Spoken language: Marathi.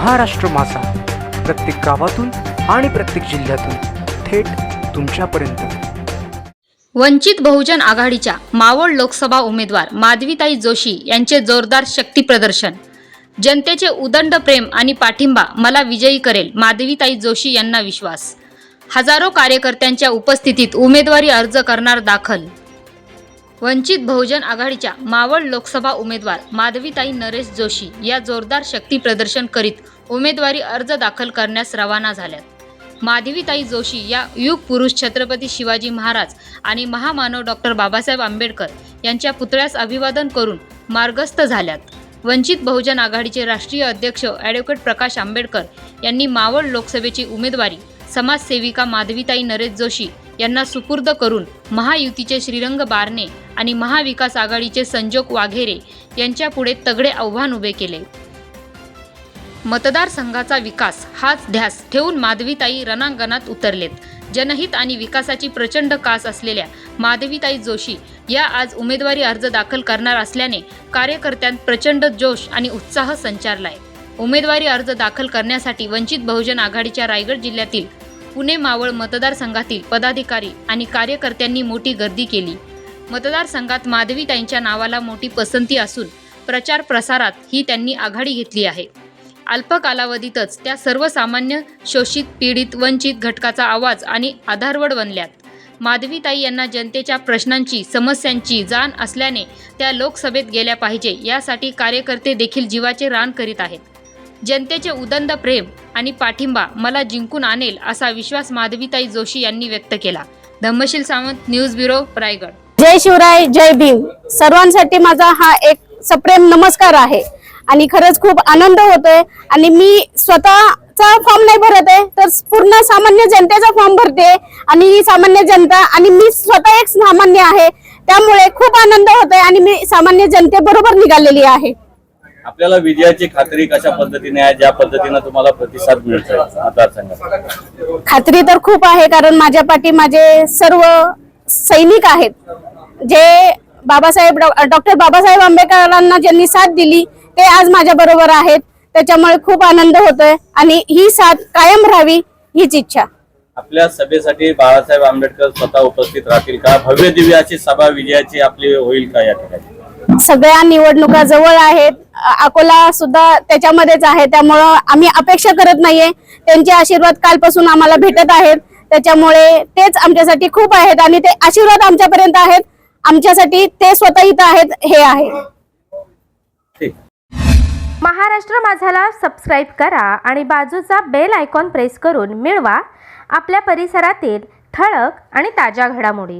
महाराष्ट्र मासा प्रत्येक गावातून आणि प्रत्येक जिल्ह्यातून थेट तुमच्यापर्यंत. वंचित बहुजन आघाडीच्या मावळ लोकसभा उमेदवार माधवीताई जोशी यांचे जोरदार शक्ती प्रदर्शन. जनतेचे उदंड प्रेम आणि पाठिंबा मला विजयी करेल माधवीताई जोशी यांना विश्वास. हजारो कार्यकर्त्यांच्या उपस्थितीत उमेदवारी अर्ज करणार दाखल. वंचित बहुजन आघाडीच्या मावळ लोकसभा उमेदवार माधवीताई नरेश जोशी या जोरदार शक्ती प्रदर्शन करीत उमेदवारी अर्ज दाखल करण्यास रवाना झाल्यात. माधवीताई जोशी या युग पुरुष छत्रपती शिवाजी महाराज आणि महामानव डॉक्टर बाबासाहेब आंबेडकर यांच्या पुतळ्यास अभिवादन करून मार्गस्थ झाल्यात. वंचित बहुजन आघाडीचे राष्ट्रीय अध्यक्ष ॲडव्होकेट प्रकाश आंबेडकर यांनी मावळ लोकसभेची उमेदवारी समाजसेविका माधवीताई नरेश जोशी यांना सुपूर्द करून महायुतीचे श्रीरंग बारणे आणि महाविकास आघाडीचे संजोग वाघेरे यांच्यापुढे तगडे आव्हान उभे केले. मतदारसंघाचा विकास हाच ध्यास ठेवून माधवीताई रणांगणात उतरलेत. जनहित आणि विकासाची प्रचंड कास असलेल्या माधवीताई जोशी या आज उमेदवारी अर्ज दाखल करणार असल्याने कार्यकर्त्यांत प्रचंड जोश आणि उत्साह संचारलाय. उमेदवारी अर्ज दाखल करण्यासाठी वंचित बहुजन आघाडीच्या रायगड जिल्ह्यातील पुणे मावळ मतदारसंघातील पदाधिकारी आणि कार्यकर्त्यांनी मोठी गर्दी केली. मतदारसंघात माधवीताईंच्या नावाला मोठी पसंती असून प्रचार प्रसारात ही त्यांनी आघाडी घेतली आहे. अल्प कालावधीतच त्या सर्वसामान्य शोषित पीडित वंचित घटकाचा आवाज आणि आधारवड बनल्यात. माधवीताई यांना जनतेच्या प्रश्नांची समस्यांची जाण असल्याने त्या लोकसभेत गेल्या पाहिजे यासाठी कार्यकर्ते देखील जीवाचे रान करीत आहेत. जनतेचे उदंड प्रेम आणि पाठिंबा मला जिंकून आणेल असा विश्वास माधवीताई जोशी यांनी व्यक्त केला. Dhammasheel Sawant news bureau Raigad. जय शिवराय जय भीम. सर्वांसाठी माझा हा एक सप्रेम नमस्कार आहे. आणि खरंच खूप आनंद होतोय. आणि मी स्वतःचा फॉर्म नाही भरत आहे तर पूर्ण सामान्य जनतेचा फॉर्म भरते. आणि ही सामान्य जनता आणि मी स्वतः एक सामान्य आहे. त्यामुळे खूप आनंद होतोय आणि मी सामान्य जनतेबरोबर निघालेली आहे. आपल्याला विजयाची खात्री कशा पद्धतीने आहे? ज्या पद्धतीने तुम्हाला प्रतिसाद मिळतोय? मतदारसंघात खात्री तर खूप आहे कारण माझ्या पाठी माझे सर्व सैनिक आहेत. जे बाबासाहेब डॉक्टर बाबासाहेब आंबेडकरांना ज्यांनी साथ दिली ते आज माझ्या बरोबर आहेत. त्याच्यामुळे खूप आनंद होतोय आणि ही साथ कायम राहावी हीच इच्छा. आपल्या सभेसाठी बाळासाहेब आंबेडकर स्वतः उपस्थित राहतील का? भव्य दिव्य अशी सभा विजयाची आपली होईल का या ठिकाणी? सगळ्या निवडणुका जवळ आहेत. अकोला सुद्धा त्याच्यामध्येच आहे. त्यामुळं आम्ही अपेक्षा करत नाहीये. त्यांचे आशीर्वाद कालपासून आम्हाला भेटत आहेत. त्याच्यामुळे तेच आमच्यासाठी खूप आहेत आणि ते आशीर्वाद आमच्यापर्यंत आहेत. आमच्यासाठी ते स्वतः इथं आहेत हे आहे. महाराष्ट्र माझाला सबस्क्राईब करा आणि बाजूचा बेल आयकॉन प्रेस करून मिळवा. आपल्या परिसरातील ठळक आणि ताज्या घडामोडी.